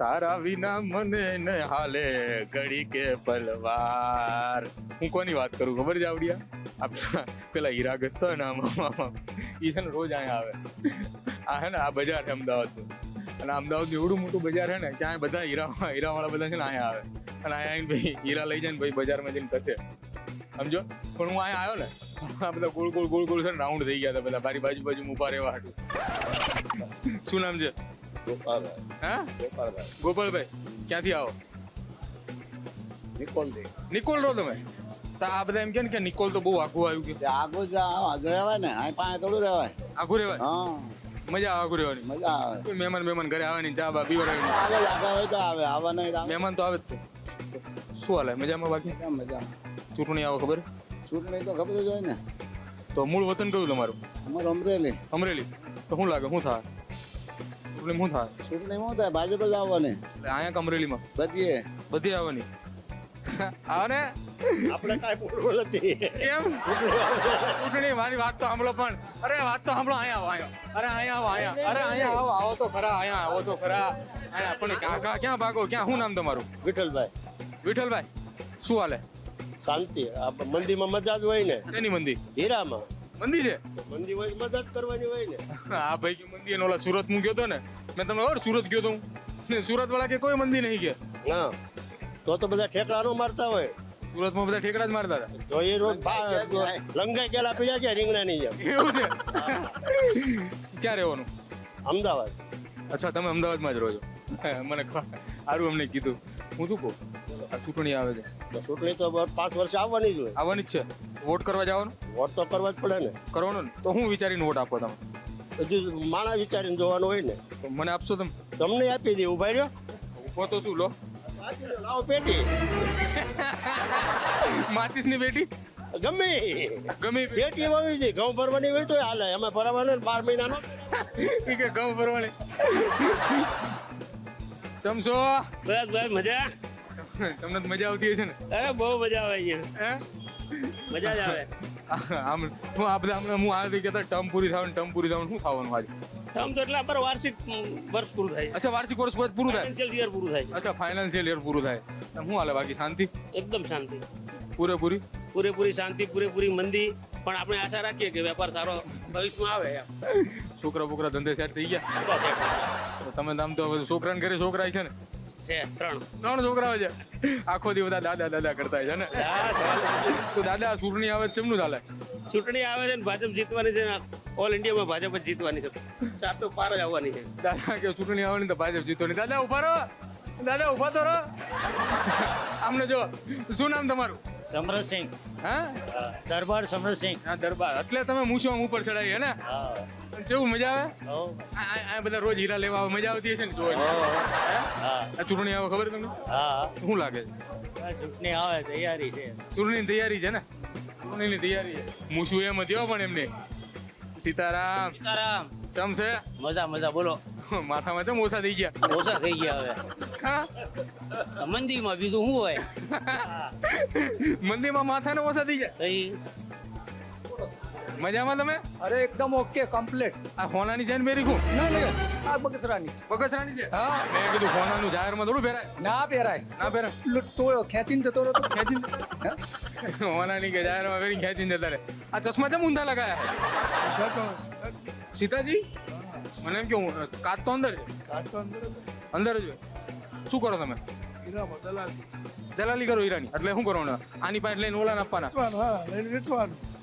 તારા વિના મને ને હાલે ઘડી કે પલવાર હું કોની વાત કરું, ખબર છે, આવડિયા? આપણા પેલા હીરા ગસ્તો ને એ છે ને રોજ અહીંયા આવે. આ હે ને, આ બજાર છે અમદાવાદનું. અને અમદાવાદનું એવડું મોટું બજાર છે ને ક્યાંય બધા હીરા, હીરાવાળા બધા છે ને અહીંયા આવે. અને અહીંયા ભાઈ હીરા લઈ જાય ને, ભાઈ બજારમાં જઈને કસે સમજો? પણ હું અહીંયા આવ્યો ને, આ બધા ગોળ ગોળ ગોળ ગોળ છે રાઉન્ડ થઈ ગયા હતા બધા. મારી બાજુ બાજુ ઊભા રહેવા હતું શું નામ છે? ગોપાલભાઈ હા? ગોપાલભાઈ ગોપાલભાઈ ક્યાંથી આવો? નિકોલ દે. નિકોલ રહો તમે? તો આ બધા એમ કે ને કે નિકોલ તો બહુ આઘું આવ્યું કે. આઘું જ રહેવાય ને આ પાસે થોડું રહેવાય. આઘું રહેવાય? હા. મજા આવે આઘું રહેવાની. મજા આવે. મહેમાન મહેમાન ઘરે આવે ને ચા બા પીવડાવીને આવે આગળ હોય તો આવે આવે નહીં મહેમાન તો આવે જ તે. શું હાલે મજામાં બાકી? કેમ મજા. ચૂંટણી આવો ખબર? ચૂંટણી તો ખબર જ હોય ને. તો મૂળ વતન કયું તમારું? અમારું અમરેલી. અમરેલી. તો શું લાગે શું થાય? ચૂંટણી શું થાય? ચૂંટણી શું થાય? ભાજપ જ આવવાની. એટલે અહીંયા કમરેલીમાં. બધીએ બધી આવવાની. આવે આપણે કાંઈ બોલવું નથી. કેમ? ચૂંટણી મારી વાત તો સાંભળો પણ. અરે વાત તો સાંભળો અહીંયા આવો અહીંયા અરે અહીંયા આવો અહીંયા. અરે અહીંયા આવો આવો તો ખરા અહીંયા આવો તો ખરા. અહીંયા પણ કાકા ક્યાં ભાગો? ક્યાં શું નામ તમારું? વિઠ્ઠલભાઈ. વિઠ્ઠલભાઈ શું હાલે? શાંતિ. આ મંદિરમાં મજા જ હોય ને. શેની મંદિર? હીરામાં. મંદી છે? મંદી હોય મદદ કરવાની હોય ને. આ ભાઈ કે મંદી એને ઓલા સુરત હું ગયો તો ને મેં તમને ઓર સુરત ગયો તો ને સુરત વાળા કે કોઈ મંદી નહીં કે. ના તો તો બધા ઠેકડા નો મારતા હોય. સુરતમાં બધા ઠેકડા જ મારતા હતા. તો એ રોજ લંગાઈ ગયેલા પીડ્યા છે રીંગણાની જેમ. એવું છે? ક્યાં રહેવાનું? અમદાવાદ. અચ્છા તમે અમદાવાદમાં જ રહો છો. મને સારું અમને કીધું. હું શું કહું? આ ચૂંટણી આવે છે. ચૂંટણી તો પાંચ વર્ષે આવવાની જ હોય. આવવાની જ છે. વોટ કરવા જવાનું? વોટ તો કરવા જ પડે ને. કરવાનો ને? તો હું વિચારીને વોટ આપો તમે. હજુ માણસ વિચારીને જોવાનું હોય ને. તો મને આપશો તમે? તમને આપી દે ઊભા રહ્યો. ઊભો તો શું લો. લાવો પેટી. માચીસની પેટી? ગમે. ગમે પેટી. વાવી દે ઘઉં ભરવાની હોય તો હાલે. અમે ભરવાનું ને બાર મહિનાનો. કે ઘઉં ભરવાની. ચમસો બસ બસ મજા? તમને મજા આવતી હશે ને? અરે બહુ મજા આવે છે. હે? મજા જ આવે. આમ હું આ બધા હમણાં હું આ રીતે કહેતા ટર્મ પૂરી થવાનું ટર્મ પૂરી થવાનું શું થવાનું આજે? ટર્મ તો એટલે આપણે વાર્ષિક વર્ષ પૂરું થાય અચ્છા વાર્ષિક વર્ષ પૂરું થાય? ફાઇનાન્શિયલ યર પૂરું થાય અચ્છા ફાઇનાન્શિયલ યર પૂરું થાય. શું હાલે બાકી શાંતિ? એકદમ શાંતિ. પૂરેપૂરી? પૂરેપૂરી શાંતિ પૂરેપૂરી મંદી. પણ આપણે આશા રાખીએ કે વેપાર સારો ભવિષ્યમાં આવે એમ. છોકરા બોકરા ધંધે સેટ થઈ ગયા. તો તમે તો આમ તો છોકરાને ઘરે છોકરા છે ને? છે ત્રણ. ત્રણ છોકરાઓ છે. આખો દિવસ દાદા દાદા કરતા છે ને? તો દાદા ચૂંટણી આવે છે ચમનું ચાલે? ચૂંટણી આવે છે ને ભાજપ જીતવાની છે ઓલ ઇન્ડિયામાં ભાજપ જ જીતવાની છે. ચારસો પાર જ આવવાની છે. દાદા કે ચૂંટણી આવવાની તો ભાજપ જીતવાની દાદા ઊભા રહો. દાદા ઊભા તો રહો. આમને જો શું નામ તમારું? સમરસિંહ હા? દરબાર સમરસિંહ હા દરબાર. એટલે તમે મૂછો ઉપર ચડાવી હે. ને કેવું મજા આવે? આ- બધા રોજ હીરા લેવા આવે મજા આવતી હશે ને જોવાની. આ ચૂંટણી આવે ખબર તમને? હા શું લાગે? છે ચૂંટણી આવે તૈયારી છે. ચૂંટણી તૈયારી છે ને? ચૂંટણીની તૈયારી છે. મૂછું એમ હતી પણ એમને. સીતારામ. સીતારામ. ચમશે મજા મજા બોલો. માથામાં ચમ ઓછા થઈ ગયા? ઓછા થઈ ગયા હવે. હા? મંદીમાં બીજું શું હોય? મંદિરમાં માથાને ઓછા થઈ ગયા? મજામાં તમે? અરે એકદમ ઓકે કમ્પ્લીટ આ હોનાની ચેન પહેરી કું ના ના આ બગસરાની. બગસરાની છે? હા. મેં કીધું હોનાનું જાહેરમાં થોડું પહેરાય ના પહેરાય ના પહેરાય લો- તો ખેંચીને જતો રહ્યો તો. ખેંચીને? હોનાની કે જાહેરમાં પહેરી ખેંચીને જતા રહે. આ ચશ્મા ચમ ઊંધા લગાયા? સીતાજી? મને એમ કે કાચ તો અંદર છે? અંદર જ હોય. શું કરો તમે? દલાલી. કરો હીરાની. એટલે શું કરવાનું? આની પાસે લઈને ઓલાને આપવાના?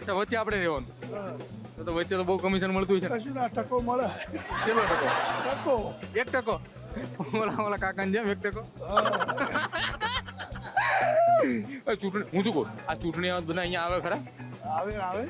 અચ્છા વચ્ચે આપણે રહેવાનું. તો તો વચ્ચે તો બહુ કમિશન મળતું છે ને. ટકો મળે. ચેલો ટકો? ટકો. એક ટકો? ઓલા ઓલા કાકા જેમ એક ટકો. ચૂંટણી હું શું કહું? આ ચૂંટણી આવે બધા અહીંયા આવે ખરા? આવે આવે.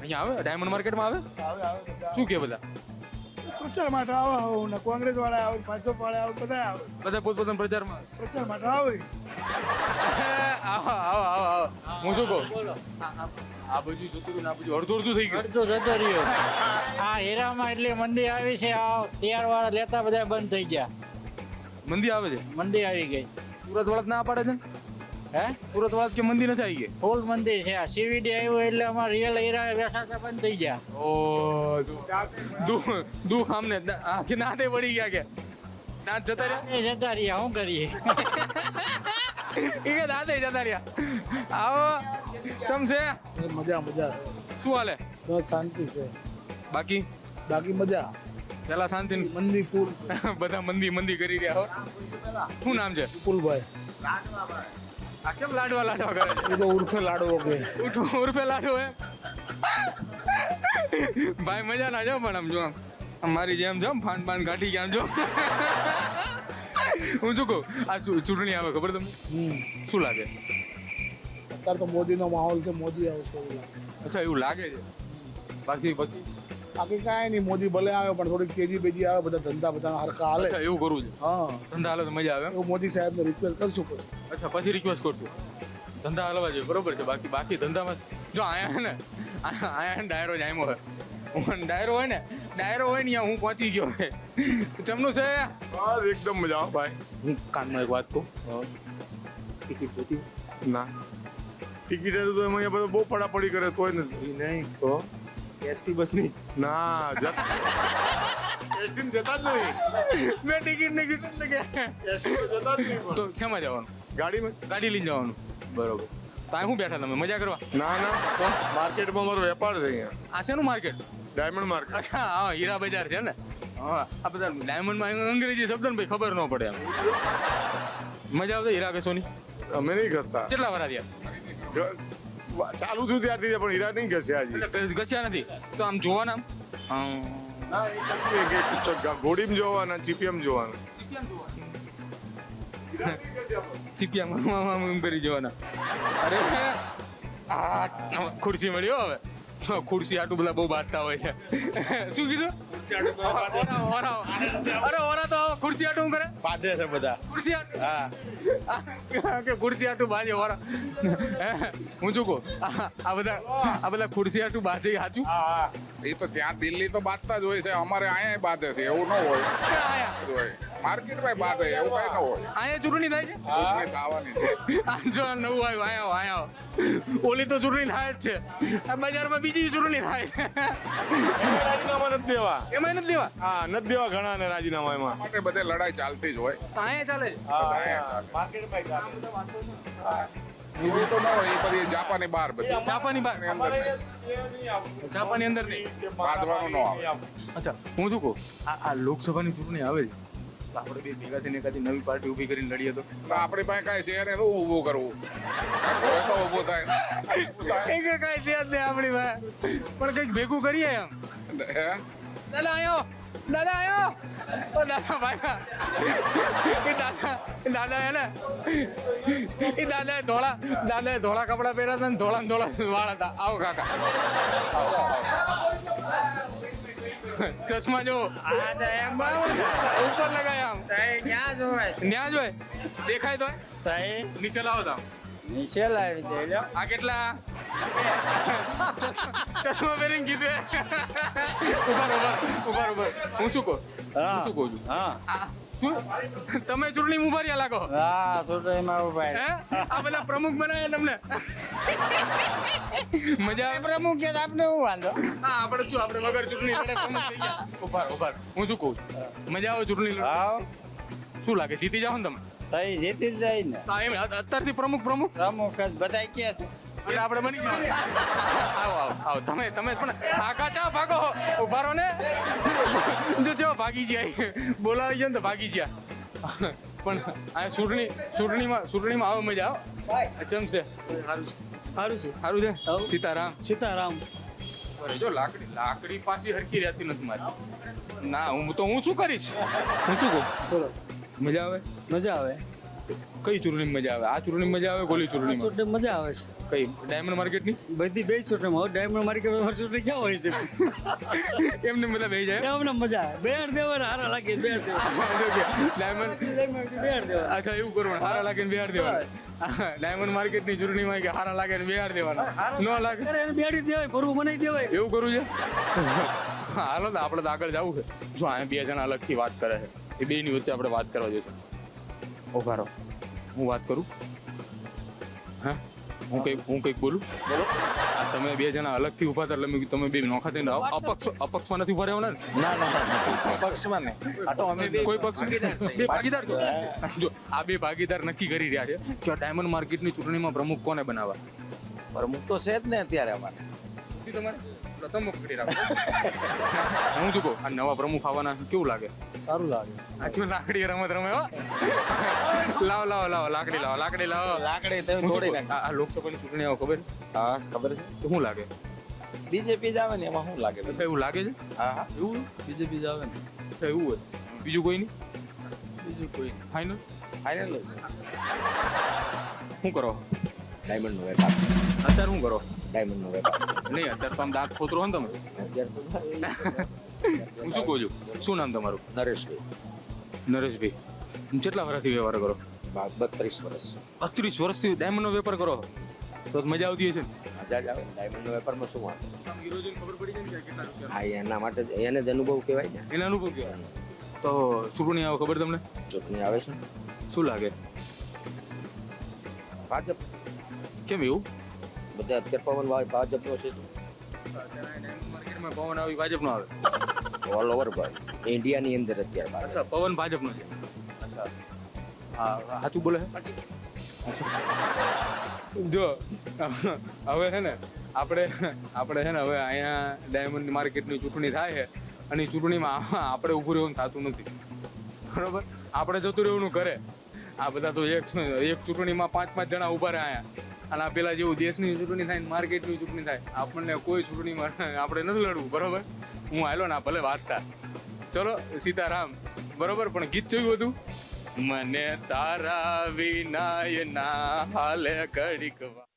અહીંયા આવે? ડાયમંડ માર્કેટમાં આવે? આવે આવે શું કે બધા? પ્રચાર માટે આવે હું ને કોંગ્રેસ વાળા આવે ભાજપ વાળા આવે બધા આવે. બધા પોતપોતાના પ્રચારમાં પ્રચાર માટે આવે. આવો આવો આવો આવો. હું શું કહું? આ- બાજુ જોતું હતું ને આ બાજુ અડધું અડધું થઈ ગયું. અડધો જતો રહ્યો. આ હીરામાં એટલી મંદી આવી છે આ તૈયાર વાળા લેતા બધા બંધ થઈ ગયા. મંદી આવે છે? મંદી આવી ગઈ. સુરત વાળા ના પાડે છે? હે? સુરત વાળા કે મંદી નથી આવી ગઈ? ફૂલ મંદી છે આ સીવીડી આવ્યું એટલે અમારે રિયલ હીરા વેચાતા બંધ થઈ ગયા. ઓ દુઃખ. દુઃખ આમને. આ કે નાતે પડી ગયા કે? નાત જતા રહ્યા? જતા રહ્યા શું કરીએ? એ કે દાંતે જતા રહ્યા. આવો. ચમશે મજા મજા. શું હાલે? બસ શાંતિ છે. બાકી? બાકી મજા. પેલા શાંતિ મંદી ફૂલ. બધા મંદી મંદી કરી રહ્યા હો. શું નામ છે? ફૂલભાઈ આ કેમ લાડવા લાડવા કરે છે? તો ઉર્ફે લાડવો કે. ઉર્ફે લાડવો હે ભાઈ મજા ના જાવ પણ આમ જો આમ. મારી જેમ જો ફાન ફાન કાઢી ગયા જો. હું શું કહું? આ ચૂંટણી આવે ખબર તમને? શું લાગે? અત્યારે તો મોદીનો માહોલ છે મોદી આવશે એવું લાગે. અચ્છા એવું લાગે છે? બાકી બાકી બાકી કાંઈ નહીં મોદી ભલે આવે પણ થોડી કેજી બેજી આવે બધા ધંધા બધા હરખા હાલે. એવું કરવું છે. હા. ધંધા હાલે તો મજા આવે? એવું મોદી સાહેબને રિક્વેસ્ટ કરશું પછી અચ્છા પછી રિક્વેસ્ટ કરશું. ધંધા હાલવા જોઈએ બરોબર છે. બાકી બાકી ધંધામાં જો આયા ને આયા ડાયરો જ હોય હે. ડાયરો હોય ને ડાયરો હોય ને હું પહોંચી ગયો ચમનું છે? બસ એકદમ મજા આવે ભાઈ હું કાનમાં એક વાત કહું. ટિકિટ જોતી ના. ટિકિટ હતું તો એમાં અહીંયા બધા બહુ પડાપડી કરે તોય નથી. નહીં તો એસટી બસ નહીં ના. જત એસટી જતા જ નહીં. મેં ટિકિટની કીધું ને કે જતા જ નહીં તો શેમાં જવાનું? ગાડીમાં ગાડી લઈને જવાનું. બરોબર. ત્યાં શું બેઠા તમે? મજા કરવા? ના ના માર્કેટમાં મારો વેપાર છે અહીંયા. આ શેનું માર્કેટ? Diamond market. અચ્છા હા હીરા બજાર છે ને? હા આ બધા ડાયમંડમાં અંગ્રેજી શબ્દ ને ભાઈ ખબર ન પડે એમ. મજા આવતો હીરા ઘસોની અમે નહીં ઘસતા. કેટલા વાર થયા? ચાલુ થયું ત્યારથી પણ હીરા નહીં ઘસ્યા હજી ઘસ્યા નથી. તો આમ જોવાના ઘોડીમાં જોવાના ચીપિયમ જોવાના. ચીપિયામાં આમ કરી જોવાના. અરે આ ખુરશી મળ્યો હવે. ખુરશી આટલું બધા બહુ બાંધતા હોય છે. શું કીધું? ઓરા, ઓરા. અરે ઓરા તો ખુરશી આટું કરે? બાંધે છે બધા. ખુરશી આટું કે ખુરશી આટું બાજે ઓરા. હું શું કહું આ આ બધા આ બધા ખુરશી આટું બાજે સાચું એ તો ત્યાં દિલ્હી તો બાંધતા જ હોય છે. અમારે અહીંયા બાંધે છે. એવું ન હોય. ક્યાં આયા હોય એવું કઈ ન હોય. અહીંયા ચૂંટણી થાય છે? ચૂંટણી થવાની છે. જો નવું આવ્યું આયો આયો ઓલી તો ચૂંટણી થાય જ છે. આ બજારમાં બીજી ચૂંટણી થાય છે. રાજીનામા નથી દેવા. એમાં નથી દેવા? હા નથી દેવા ઘણા ને રાજીનામા એમાં. માટે બધે લડાઈ ચાલતી જ હોય. અહીંયા ચાલે એવું તો ન હોય એ બધી જાપાની બહાર બધી. જાપાની બહાર અંદર જાપાની અંદર નહીં. બાંધવાનું ન આવે. અચ્છા હું શું કહું? આ આ લોકસભાની ચૂંટણી આવે છે. તો આપણે બે ભેગા થઈને એકાદી નવી પાર્ટી ઊભી કરીને લડીએ તો. આપણી પાસે કાંઈ શેર ને ઊભો કરવું? તો ઊભો થાય. એ કે કાંઈ છે જ નહીં આપણી પાસે. પણ કંઈક ભેગું કરીએ એમ. હે? દાદા આયો. દાદા આયો. ઓ દાદા ભાઈ. એ દાદા એ દાદા હે ને. એ દાદા ધોળા દાદા ધોળા કપડા પહેર્યા હતા ને ધોળા ને ધોળા વાળ હતા. આવો કાકા. ચશ્મા જો. ઉપર લગાયા આમ. ક્યાં જોવાય ન્યા જોય દેખાય તો નીચે લાવો તો નીચે લાવી દેજો આ કેટલા? ચશ્મા પહેરીને કીધું ઊભા ઊભા ઊભા ઊભા હું શું કહું? હું શું કહું છું? હા. શું? તમે ચૂંટણી ઊભા રહ્યા લાગો. હા ચૂંટણીમાં ઊભા હે? આ બધા પ્રમુખ બનાવ્યા તમને. મજા આવે? પ્રમુખ કે આપને હું વાંધો? હા આપણે શું આપણે વગર ચૂંટણી લડે પ્રમુખ થઈ ગયા. ઊભા ઊભા હું શું કહું મજા આવે ચૂંટણી લડે? શું લાગે? જીતી જાવ ને તમે? તઈ જીતી જ જાય ને. અત્યારથી પ્રમુખ પ્રમુખ? પ્રમુખ જ બધા કે છે. એટલે આપણે બની ગયા. આવો આવો આવો. તમે તમે પણ આગા ચા ભાગો. ઊભા રહો ને. જો જો ભાગી જાય બોલાવી જાય ને તો ભાગી ગયા. પણ આ ચૂંટણી ચૂંટણીમાં ચૂંટણીમાં આવો મજા આવો. ચમશે સારું છે. સારું છે? સીતારામ. સીતારામ. જો લાકડી લાકડી પાછી હરખી રહેતી નથી મારી. ના હું તો હું શું કરીશ? હું શું કહું? બોલો. મજા આવે? મજા આવે. કઈ ચૂંટણી મજા આવે? આ ચૂંટણી મજા આવે ગોલી ચૂંટણી ચૂંટણી મજા આવે છે. કઈ? ડાયમંડ માર્કેટની? બધી બે ચૂંટણીમાં. ડાયમંડ માર્કેટ હર ચૂંટણી ક્યાં હોય છે? એમને બધા બે જાય એમને મજા આવે. બેડ દેવા હારા લાગે ડાયમંડ દેવાના. બેડ અચ્છા એવું કરવાનું હારા લાગે ને બિહાર દેવાના. ડાયમંડ માર્કેટની ચૂંટણીમાં કે હારા લાગે બિહાર દેવાના. ન લાગે બેડી દેવાય ભરવું મને દેવાય. એવું કરવું છે? હાલો તો આપણે તો આગળ જવું છે. જો આ બે જણા અલગથી વાત કરે છે. એ બે ની વચ્ચે આપણે વાત કરવા જઈશું. ઊભા રહો હું વાત કરું? હા? હું કંઈક હું કંઈક બોલું? બોલો. તમે બે જણા અલગથી ઊભા હતા એટલે તમે બે નોખા થઈને અપક્ષ અપક્ષમાં નથી ઊભા રહેવાના ને? ના ના પક્ષમાં નહીં. આ તો અમે કોઈ પક્ષ બે ભાગીદાર જો આ બે ભાગીદાર નક્કી કરી રહ્યા છે કે આ ડાયમંડ માર્કેટની ચૂંટણીમાં પ્રમુખ કોને બનાવવા? પ્રમુખ તો છે જ ને અત્યારે અમારે. તમારે? પ્રથમ પકડી રાખો હું શું કહું આ નવા પ્રમુખ આવવાના કેવું લાગે? સારું લાગે. આજે લાકડી રમત રમે હો. લાવો લાવો લાવો લાકડી લાવો લાકડી લાવો. લાકડી તમે તોડી નાખ. આ લોકસભાની ચૂંટણી આવો ખબર? હા ખબર છે. તો શું લાગે? બીજેપી જ આવે ને એમાં શું લાગે? એવું લાગે છે? હા હા. એવું બીજેપી જ આવે ને. અચ્છા એવું હોય. બીજું કોઈ નહીં? બીજું કોઈ ફાઇનલ ફાઇનલ શું કરો? ડાયમંડ નો વેપાર. અત્યારે શું કરો? ડાયમંડ નો વેપાર. નહીં અત્યારે તો આમ દાંત ખોતરો હોય ને તમે હું શું કહું છું? શું નામ તમારું? નરેશભાઈ. નરેશભાઈ. કેટલા વર્ષથી વ્યવહાર કરો? બત્રીસ વર્ષ. બત્રીસ વર્ષથી ડાયમંડનો વેપાર કરો? તો મજા આવતી હશે ને? મજા જ આવે. ડાયમંડ વેપારમાં શું રૂપિયા? હા એના માટે એને જ અનુભવ કહેવાય ને. એના અનુભવ કેવા તો ચૂંટણી આવે ખબર તમને? ચૂંટણી આવે છે શું લાગે? ભાજપ. કેમ એવું? બધા અત્યારે પવન ભાજપનો છે. ઓલ ઓવર ઇન્ડિયાની અંદર અત્યારે અચ્છા, પવન ભાજપનો છે. અચ્છા. હા બોલે જો, હવે છે ને, આપણે આપણે છે ને, હવે અહીંયા ડાયમંડ માર્કેટની ચૂંટણી થાય છે અને ચૂંટણીમાં આપણે ઊભું રહેવાનું થતું નથી. બરોબર? આપણે જતું રહેવાનું ઘરે. આ બધા તો એક એક ચૂંટણીમાં પાંચ પાંચ જણા ઊભા રહ્યા અને આ પેલા જેવું દેશની ચૂંટણી થાય માર્કેટની ચૂંટણી થાય, આપણને કોઈ ચૂંટણીમાં આપણે નથી લડવું, બરોબર? હું હાલો ના ભલે વાંચતા ચલો, સીતારામ, બરોબર? પણ ગીત જોયું હતું? મને તારા વિનાય ના હાલે વાર